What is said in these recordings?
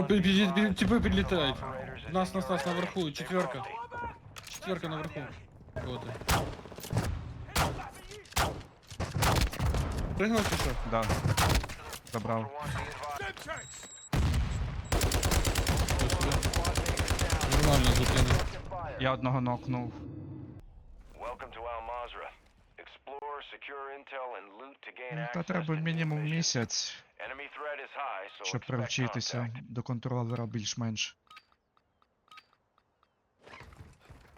О, пи- пи- пи- типы прилетают. Нас, нас, нас наверху, четверка. Четверка наверху. Вот. Прыгнул чи що? Да. Забрав. Ось сюди. Нормально зупинив. Я одного нокнув. Welcome to Al Mazra. Explore, secure intel, and loot to gain Ну, access Та треба to мінімум new missions. місяць, щоб привчитися до контролера більш-менш.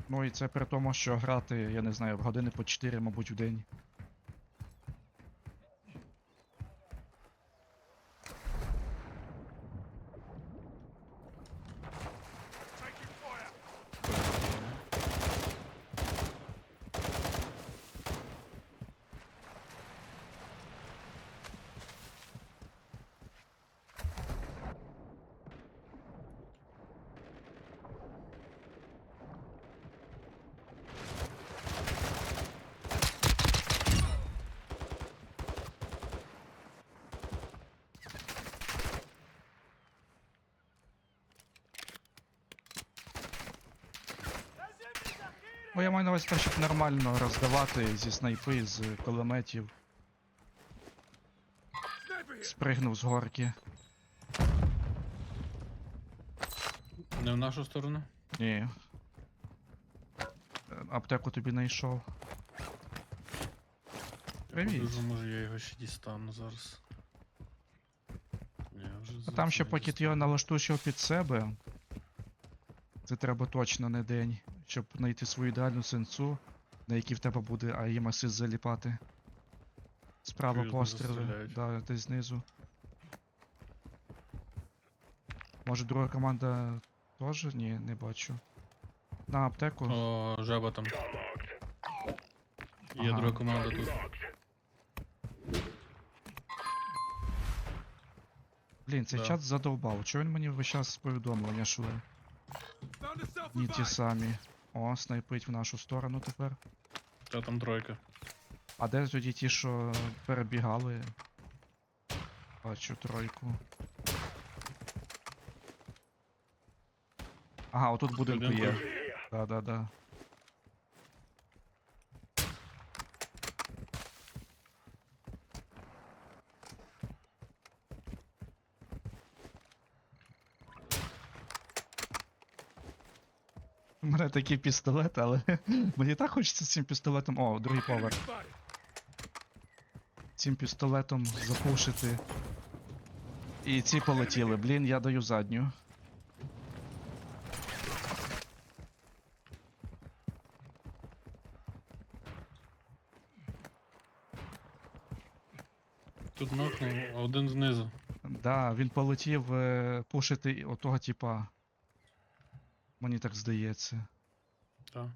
Ну і це при тому, що грати, я не знаю, в години по 4, мабуть, в день. Ну я маю на увазі те, щоб нормально роздавати зі снайпи, з кулеметів. Спригнув з горки. Не в нашу сторону. Ні. Е, Аптеку тобі знайшов. Привіт. Дуже може я його ще дістану зараз. Ні, вже А там ще поки ти його налаштуєш його під себе. Це треба точно не день, щоб знайти свою ідеальну сенсу, на якій в тебе буде АІМ асист заліпати. Справа постріли, да, десь знизу. Може друга команда теж? Ні, не бачу. На аптеку. О, жаба там. Є Ага. друга команда тут. Блін, цей да. чат задовбав. Чого він мені весь час повідомлення шли? Ні ті самі. О, снайпить в нашу сторону тепер. Та там тройка. А де тоді ті, що перебігали? Бачу тройку. Ага, отут будинку є. Будинку. У мене такий пістолет, але мені так хочеться з цим пістолетом. О, другий поверх. Цим пістолетом запушити. І ці полетіли. Блін, я даю задню. Тут нокнув, один знизу. Да, він полетів е, пушити отого типа. Мені так здається. Так.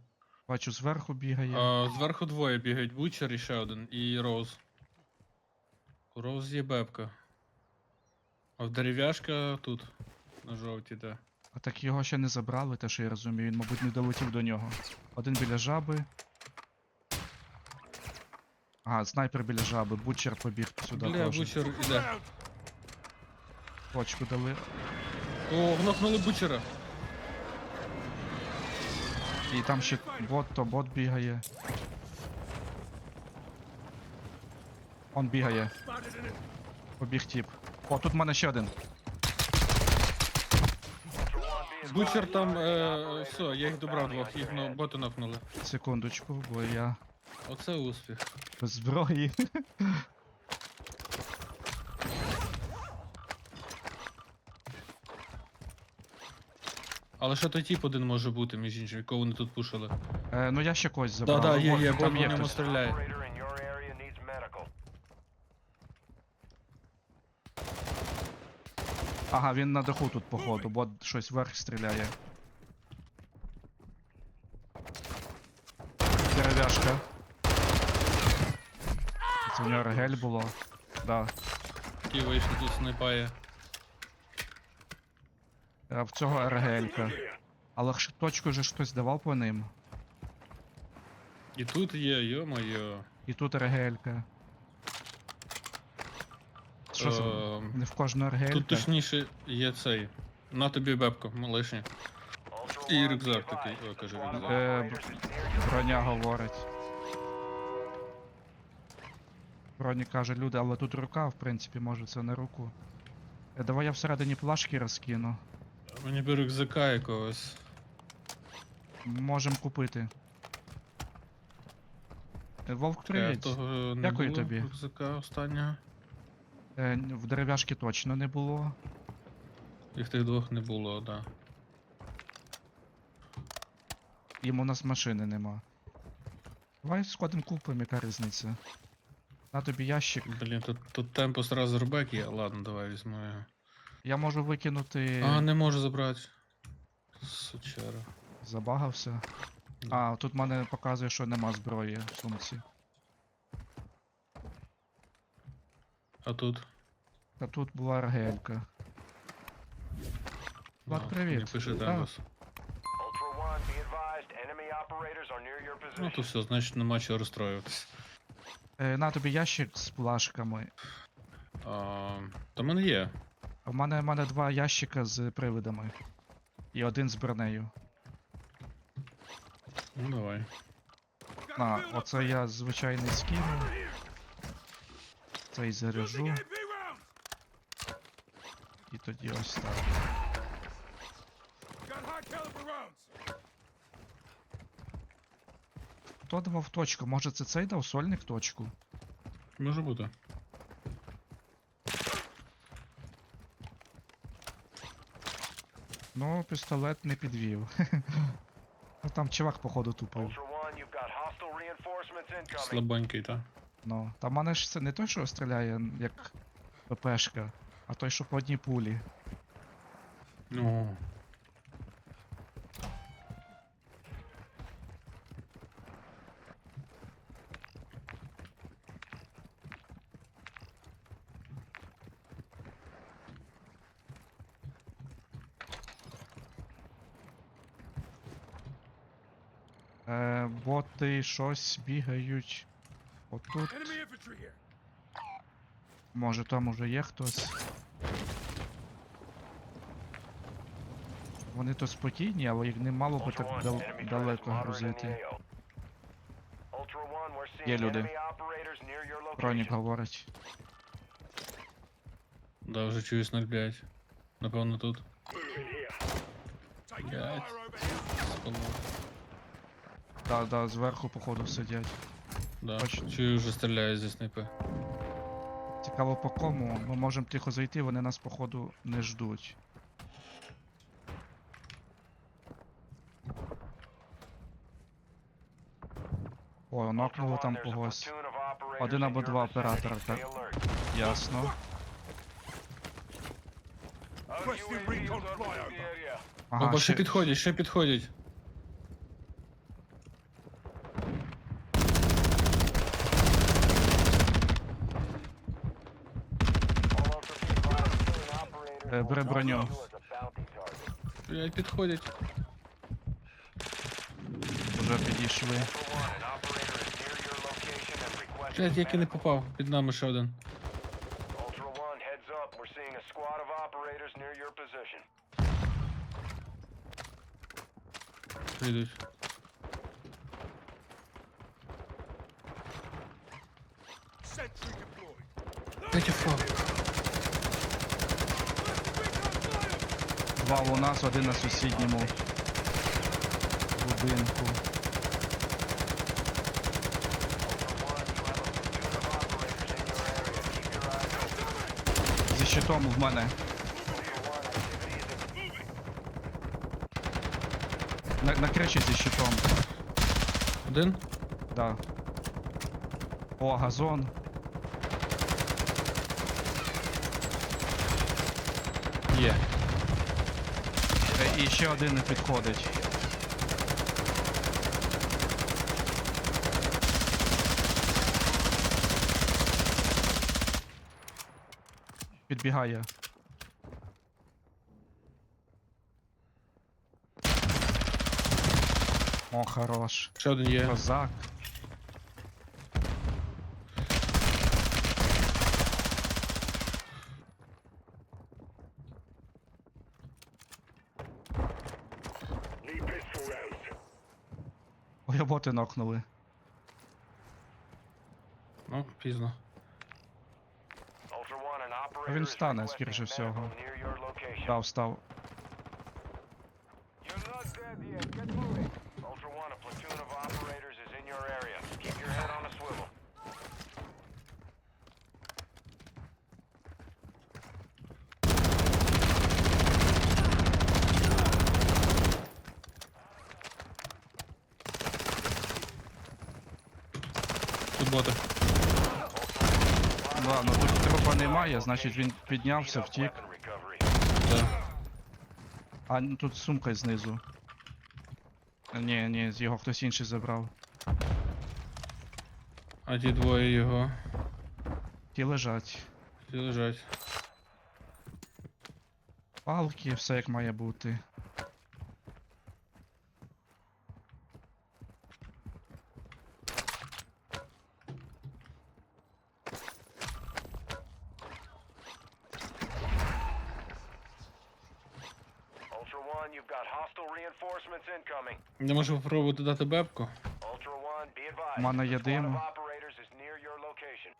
Бачу, зверху бігає. А, зверху двоє бігають, Бучер і ще один, і Роуз. У Роуз є бебка. А в дерев'яшка тут. На жовтій, де. А так його ще не забрали, те, що я розумію. Він, мабуть, не долетів до нього. Один біля жаби. Ага, снайпер біля жаби, бучер побіг сюди. Бля, теж. Бучер іде. Точку дали. О, гнохнули Бучера. І там ще бот, то бот бігає. Он бігає. Побіг тіп. О, тут в мене ще один. Бучер там, е, все, я їх добрав двох, їх ну, боти нокнули. Секундочку, бо я Оце успіх. без зброї. Але ще той тип один може бути, між іншим, якого вони тут пушили. Е, ну я ще когось забрав. Да-да, є, О, є, там по є ньому хтось. стріляє. Operator in your area needs medical. Ага, він на даху тут, походу, бот щось вверх стріляє. Дерев'яшка. Це в нього регель було. Да. Ті вийшли, тут снайпає. А в цього РГЛ-ка. Але ж точку же хтось давав по ним. І тут є, йо-моє. І тут РГЛ-ка. Що це? Ем, Не в кожну РГЛ-ка? Тут точніше є цей. На тобі бебку, малишня. І рюкзак такий, о, кажу, of рюкзак. Е, Броня говорить. Броні каже, люди, але тут рука, в принципі, може це не руку. Е, давай я всередині плашки розкину. Мені би рюкзака якогось. Можем купити. Е, Вовк привіт. того не Дякую було тобі. рюкзака останнього. Е, в дерев'яшки точно не було. Їх тих двох не було, да. Їм у нас машини нема. Давай сходимо купимо, яка різниця. На тобі ящик. Блін, тут, тут темпус разербек є. Ладно, давай візьму його. Я можу викинути. А, не можу забрати. Сучара. Забагався. А, тут в мене показує, що нема зброї в сумці. А тут? Та тут була ргелька. Влад, А, привіт. мені пише Да. темпус. Ultra One, be advised, enemy operators are near your Ну position. то все, значить нема чого розстроюватися. Е, на тобі ящик з плашками. А, та в мене є. А в мене, в мене два ящика з привидами. І один з бронею. Ну давай. На, оце я звичайний скину. Цей заряжу. І тоді ось так. Хто давав точку? Може це цей дав сольник точку? Може бути. Ну, пістолет не підвів. Ну там чувак, походу, тупив. Слабенький, так. Ну, там мене ж це не той, що стріляє, як ППшка, а той, що по одній пулі. Ну. Е, боти щось бігають. Отут. Може там уже є хтось. Вони то спокійні, але їх не мало би так дал- далеко грузити. Є люди. Бронік говорить. Да, вже чуюсь 0,5. Напевно тут. Блять. Да, да, зверху, походу, сидять. Да. Чую, вже стріляє зі снайпи. Цікаво по кому. Ми можемо тихо зайти, вони нас, походу, не ждуть. О, Ultra нокнуло там когось. Один або два оператора, так. Ясно. Ага, ще ще, підходять, ще підходять. All Ultra be advised, killing operators Е, will бери броню. Блять, підходять. вже підійшли. Блять, як і не попав. Під нами ще один. Ultra One, heads up. We're seeing a squad of operators near your position. Прийдуть. Блять, фак. Два у нас, один на сусідньому будинку. Зі щитом в мене. На, на кричі зі щитом. Один? Да. О, газон. Є. І ще один не підходить. Підбігає. О, хорош. Ще один є. Козак. Ой, боти нокнули. Ну, пізно. Він встане, скоріше всього. Да, встав. You're not dead yet. Get moving. Ultra One, a platoon of operators is in your area. Keep your head on a swivel. Тут боти. Да, ну тут трупа немає, значить він піднявся, втік. Да. А ну, тут сумка знизу. Ні, ні, його хтось інший забрав. А ті двоє його. Ті лежать. Ті лежать. Палки, все як має бути. Ultra One, you've got hostile reinforcements incoming. Не можу попробувати дати бебку. Ultra One, be advised. У мене є squad of дим. operators is near your location.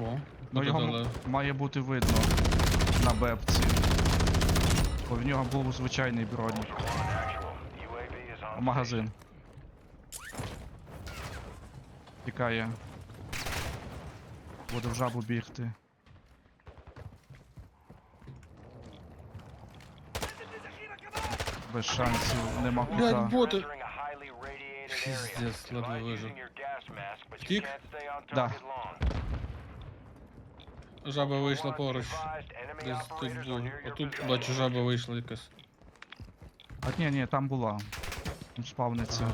О, Ну його м- має бути видно на бепці. Бо в нього був звичайний бронік. Магазин. Тікає. Буде в жабу бігти. Без шансів, нема кута. боти. Radiated area. Пиздец, ладно, выжил. using your Жаба вийшла поруч. Десь тут був. Отут бачу, жаба вийшла якась. А ні, ні, там була. Там спавниться.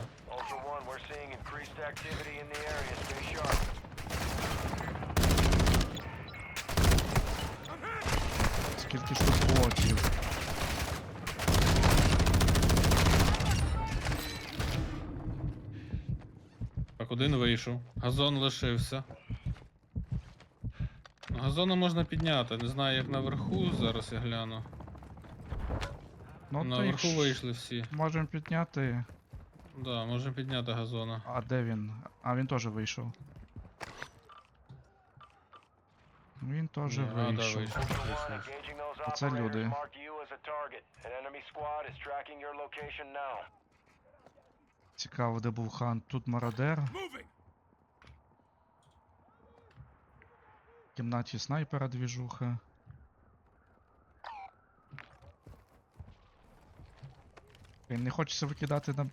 Скільки ж тут блоків. Так, один вийшов. Газон лишився. Газону можна підняти, не знаю як наверху, зараз я гляну. Ну, наверху якщо вийшли всі. Можемо підняти. Да, можемо підняти газона. А де він? А він теж вийшов. Він теж Ні, а, да, вийшов. operators люди. Цікаво, де був хан. Тут мародер. Кімнаті снайпера двіжуха. Не хочеться викидати на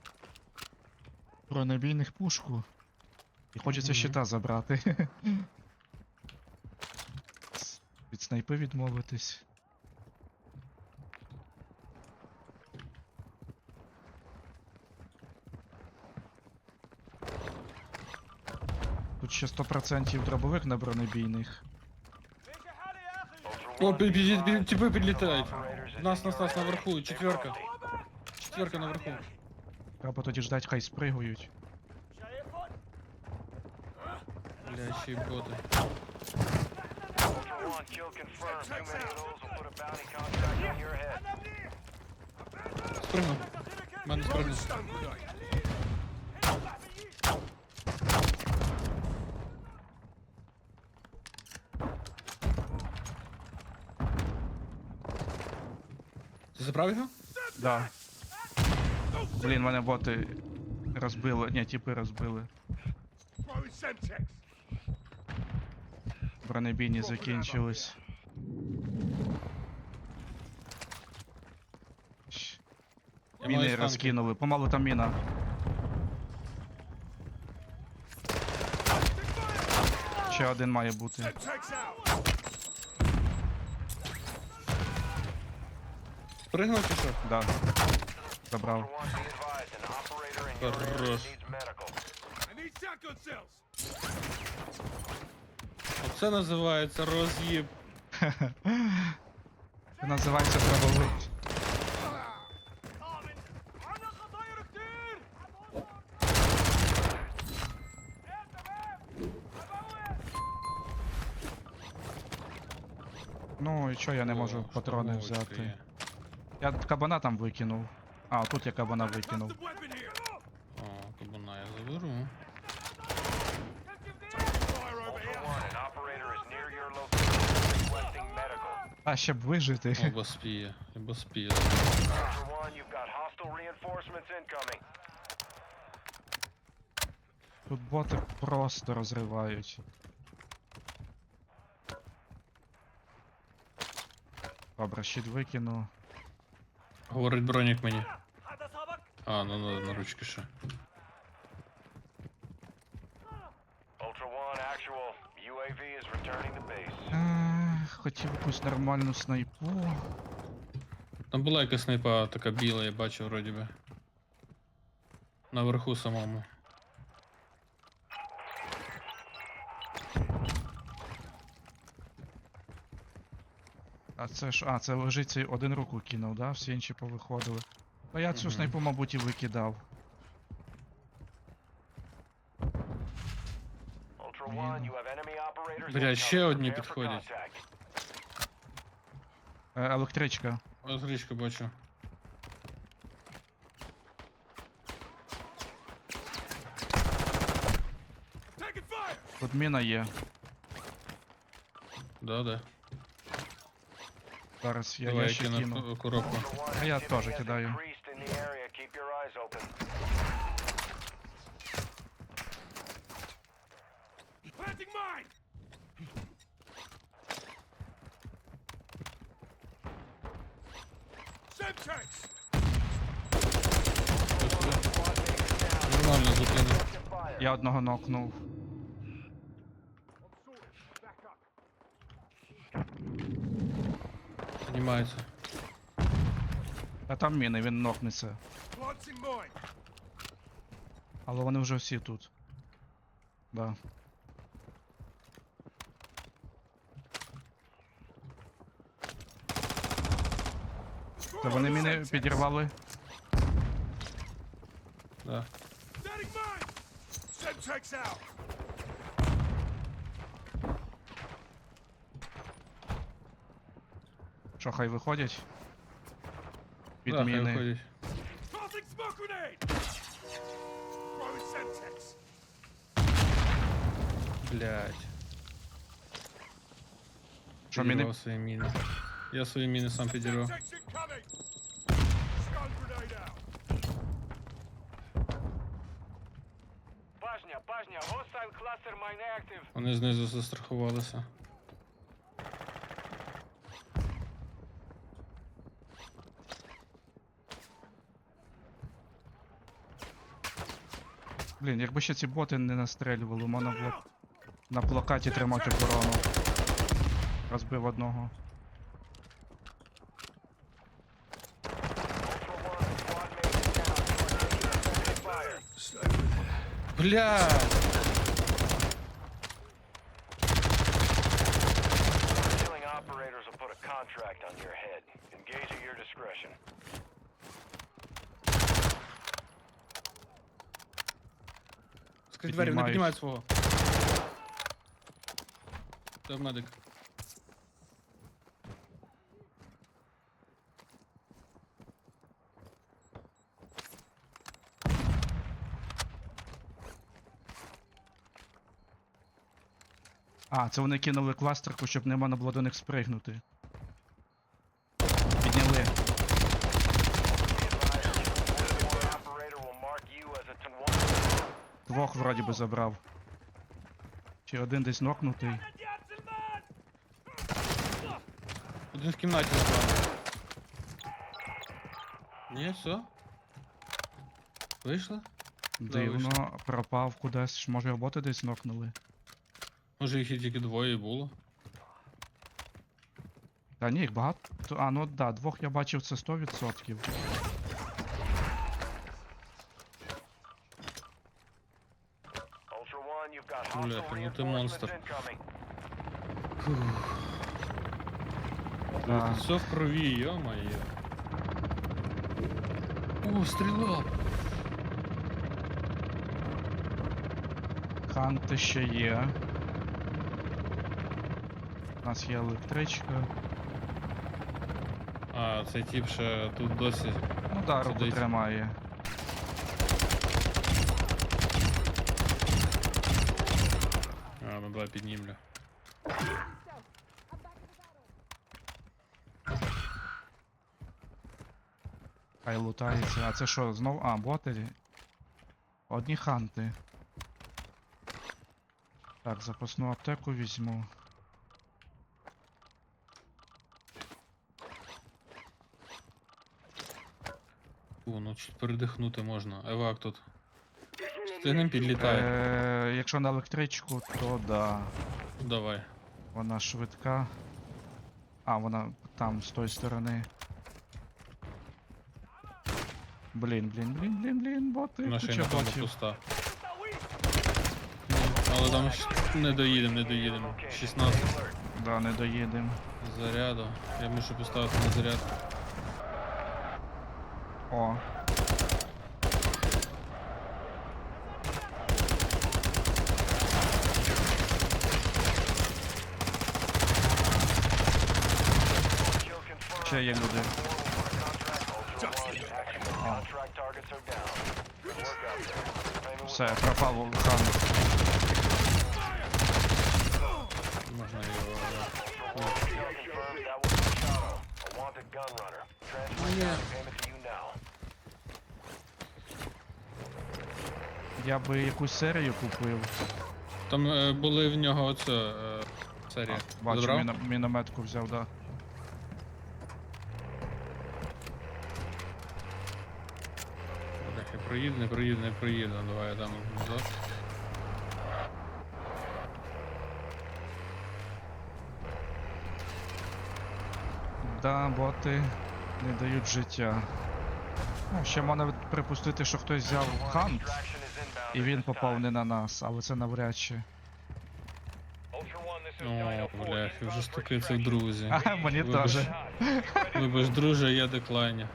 бронебійних пушку. І хочеться Мгм. щита забрати. Від снайпи відмовитись. Тут ще 100% дробовик на бронебійних. Ultra О, One, під- be під- advised, під- типи a group of підлітають. operators is Нас, in нас, your нас area. наверху, Stay четверка. frosty. Четверка наверху. Треба тоді ждать, хай спригують. Бля, ще й боти. Ultra One, kill Ти забрав його? Да. Блін, мене боти розбили. Ні, тіпи розбили. Бронебійні закінчились. Я Міни станки. розкинули. Помалу там міна. Ще один має бути. Спригнув чи що? Да. Забрав. Хорош. Оце називається роз'їб. Це називається правовий. Ну і чого я не можу патрони взяти? Я кабана там викинув. А, тут я кабана викинув. О, кабана я заберу. А ще б вижити. Оба спіє. Оба спіє. Тут боти просто розривають. Добре, щит викину. Говорить бронік мені. А, ну на, на ручки ще. Ultra One, actual. UAV is returning to base. Е, Хотів якусь нормальну снайпу. Там була якась снайпа така біла, я бачив вроді би. Наверху самому. Це ж. А, це лежить цей один руку кинув, да? Всі інші повиходили. Та я цю снайпу, мабуть, і викидав. Бля, ще одні підходять. Е, електричка. Ось бачу. Тут міна є. Да, да. Зараз я, Давай я я кину кину. коробку. А я has кидаю. Нормально. Fire. Я одного нокнув. Піднімається. А там міни, він нокнеться. Але вони вже всі тут. Да. Та вони міни підірвали. Да. Що, хай виходять? Від да, хай виходять. Блять. Що міни? Свої міни. Я свої міни сам підірвав. Башня, башня, hostile cluster mine active. Вони знизу застрахувалися. Блін, якби ще ці боти не настрелювали, можна було б на плакаті тримати оборону. Розбив одного. Ultra Скрізь двері, вони Піднімають. піднімають свого. Це медик. А, це вони кинули кластерку, щоб не можна було до них спригнути. Підняли. Be advised, Ultra One operator will mark you as a T1. Двох вроді би забрав. Чи один десь нокнутий. Один в кімнаті з вами. Ні, все? Вийшли? Да, Дивно, пропав кудись. Може його боти десь нокнули. Може їх і тільки двоє і було. Та ні, їх багато. А, ну да, двох я бачив це 100%. Ultra One, you've got Бля, ну ты монстр. Да. Все в крові, йо-моє. О, стріла! Ханти ще є. У нас є електричка. А, цей тип ще тут досі. Ну да, руку Сидить. тримає. А, давай піднімлю. Хай лутається. А це що, знов. А, боти? Одні ханти. Так, запасну аптеку візьму. О, ну чуть передихнути можна. Евак тут. Встигнем підлітає. Е, якщо на електричку, то да. Давай. Вона швидка. А, вона там, з тої сторони. Блін, блін, блін, блін, блін, боти, Наша куча напевно ботів. пуста. Ну, Але там не доїдемо, не доїдемо. 16 Да, не доїдем. заряду. Я мушу поставити на заряд. О. Kill confirmed. Ще є люди. Contract Ultra One. Actual contract targets are down. Good work out there. Payment was Все, пропав хан. Можна його. Kill confirmed. That was Gun runner. Transferring yeah. payment to you now. Я би якусь серію купив. Там е, були в нього оце е, серія. А, бачу, Забрав? міно- мінометку взяв, да. Бляха, проїду, не проїду, не проїду. Давай я дам назад. Да, боти не дають життя. Ну, ще можна припустити, що хтось взяв хант, і він попав не на нас, але це навряд чи. О, 4, вже це extraction. друзі. Мені теж. Вибач, друже, я деклайні.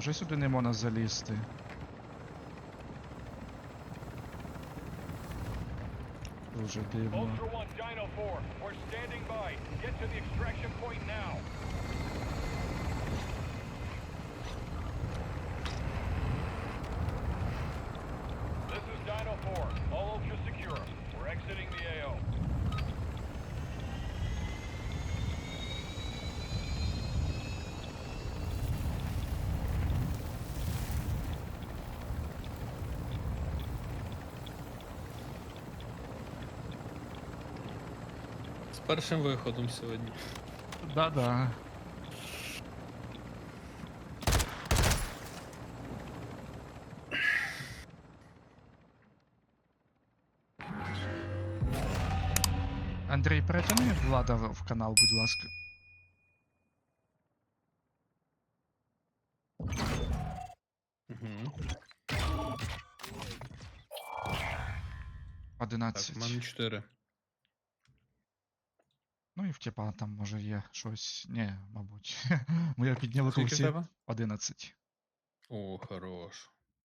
Вже сюди не можна залізти. Дуже дивно. Ultra 1, Dino 4, we're standing by. Get to the extraction point now. Першим виходом сьогодні. Да-да. Андрій, перетяни влада в канал, будь ласка. Угу. 11. Так, в мене 4. Ну і в тіпа там може є щось. Ні, мабуть. Моя підняла Скільки в тебе? 11. О, хорош.